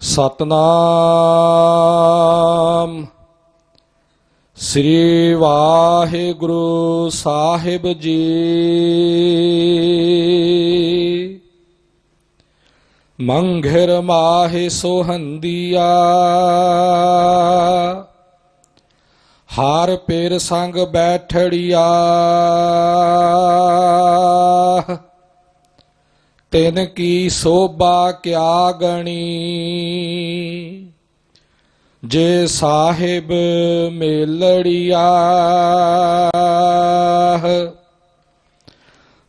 ਸਤਨਾਮ ਸ੍ਰੀ ਵਾਹਿਗੁਰੂ ਸਾਹਿਬ ਜੀ। ਮੰਘਰ ਮਾਹਿ ਸੋਹੰਦੀਆ। ਹਰ ਪੇਰ ਸੰਗ ਬੈਠੜੀਆ। ਤਿਨ ਕੀ ਸੋਭਾ ਕਿਆ ਗਣੀ। ਜੇ ਸਾਹਿਬ ਮੇਲੜੀਆ।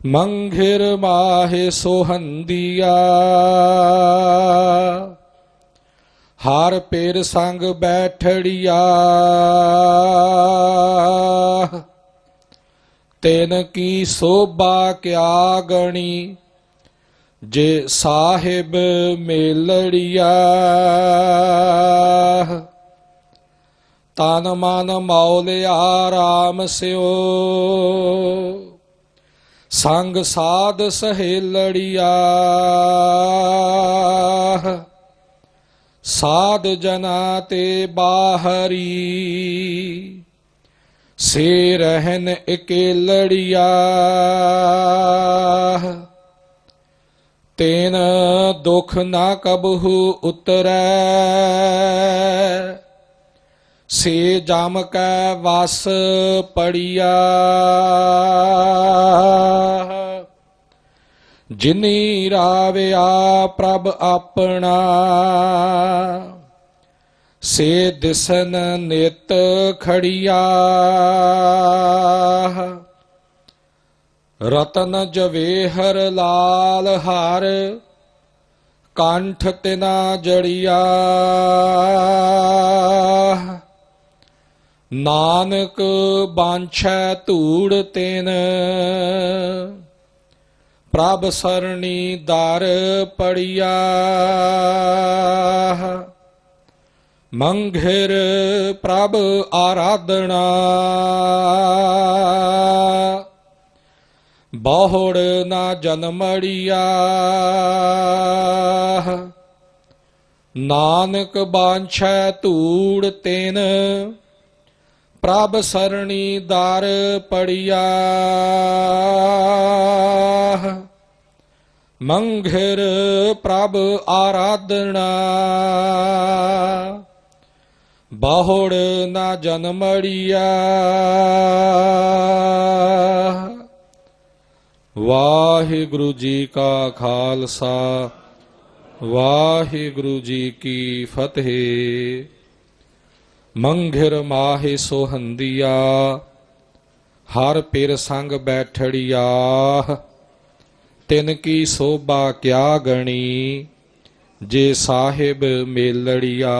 ਮੰਘਿਰ ਮਾਹੇ ਸੋਹੰਦੀਆ। ਹਰ ਪੇਰ ਸੰਗ ਬੈਠੜੀਆ। ਤਿਨ ਕੀ ਸੋਭਾ ਕਿਆ ਗਣੀ, ਜੇ ਸਾਹਿਬ ਮੇਲੜੀਆ। ਤਨ ਮਨ ਮੌਲਿਆ ਰਾਮ ਸਿਓ, ਸੰਗ ਸਾਧ ਸਹੇਲੜੀਆ। ਸਾਧ ਜਨਾ ਤੇ ਬਾਹਰੀ। ਸੇ ਰਹਿਨ ਇਕੇਲੜੀਆ ਤੇਨ ਦੁਖ ਨਾ ਕਬਹੂ ਉਤਰੈ। ਸੇ ਜਮ ਕੈ ਵਸ ਪੜੀਆ। ਜਿਨੀ ਰਾਵਿਆ ਪ੍ਰਭ ਆਪਣਾ। ਸੇ ਦਿਸਨ ਨਿਤ ਖੜੀਆ। ਰਤਨ ਜਵੇਹਰ ਲਾਲ ਹਾਰ, ਕੰਠ ਤਿਨਾ ਜੜੀਆ। ਨਾਨਕ ਬਾਂਛੈ ਧੂੜ ਤੈਨ, ਪ੍ਰਭ ਸਰਣੀ ਦਰ ਪੜੀਆ। ਮੰਘਿਰ ਪ੍ਰਭ ਆਰਾਧਨਾ। ਬਹੁੜ ਨਾ ਜਨਮੜੀਆ ਨਾਨਕ ਬਾਂਛੈ ਧੂੜ ਤੈਨ। ਪ੍ਰਭ ਸਰਣੀ ਦਰ ਪੜੀਆ ਮੰਘਿਰ ਪ੍ਰਭ ਆਰਾਧਨਾ। ਬਹੁੜ ਨਾ ਜਨਮੜੀਆ ਵਾਹਿਗੁਰੂ ਜੀ ਕਾ ਖਾਲਸਾ, ਵਾਹਿਗੁਰੂ ਜੀ ਕੀ ਫਤਿਹ। ਮੰਘਿਰ ਮਾਹੇ ਸੋਹੰਦੀਆ, ਹਰ ਪਿਰ ਸੰਗ ਬੈਠੜੀਆ। ਤਿਨ ਕੀ ਸੋਭਾ ਕਿਆ ਗਣੀ, ਜੇ ਸਾਹਿਬ ਮੇਲੜੀਆ।